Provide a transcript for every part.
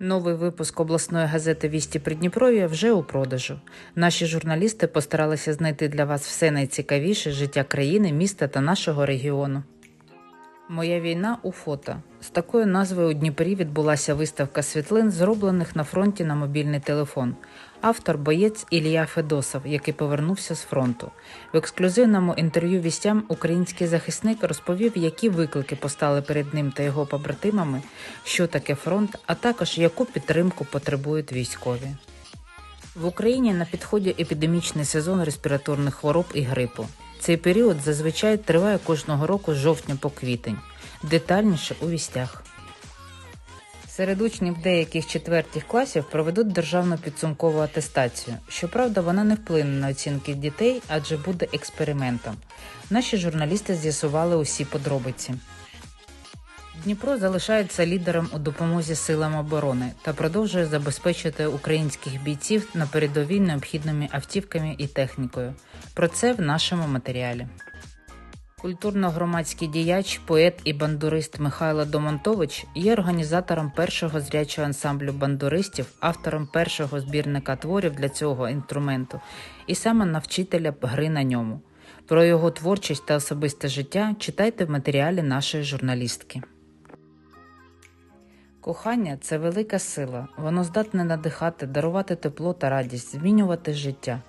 Новий випуск обласної газети Вісті Придніпров'я вже у продажу. Наші журналісти постаралися знайти для вас все найцікавіше життя країни, міста та нашого регіону. Моя війна у фото. З такою назвою у Дніпрі відбулася виставка світлин, зроблених на фронті на мобільний телефон. Автор боєць Ілія Федосов, який повернувся з фронту. В ексклюзивному інтерв'ю вістям український захисник розповів, які виклики постали перед ним та його побратимами, що таке фронт, а також яку підтримку потребують військові. В Україні на підході епідемічний сезон респіраторних хвороб і грипу. Цей період зазвичай триває кожного року з жовтня по квітень. Детальніше у вістях. Серед учнів деяких четвертих класів проведуть державну підсумкову атестацію. Щоправда, вона не вплине на оцінки дітей, адже буде експериментом. Наші журналісти з'ясували усі подробиці. Дніпро залишається лідером у допомозі силам оборони та продовжує забезпечити українських бійців на передовій необхідними автівками і технікою. Про це в нашому матеріалі. Культурно-громадський діяч, поет і бандурист Михайло Домонтович є організатором першого зрячого ансамблю бандуристів, автором першого збірника творів для цього інструменту і саме навчителя гри на ньому. Про його творчість та особисте життя читайте в матеріалі нашої журналістки. Кохання це велика сила. Воно здатне надихати, дарувати тепло та радість, змінювати життя.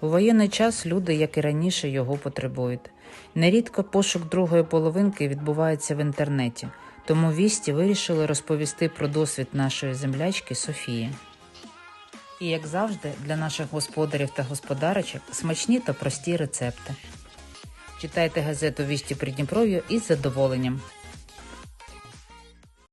У воєнний час люди, як і раніше, його потребують. Нерідко пошук другої половинки відбувається в інтернеті, тому вісті вирішили розповісти про досвід нашої землячки Софії. І, як завжди, для наших господарів та господарочок смачні та прості рецепти. Читайте газету Вісті Придніпров'я із задоволенням.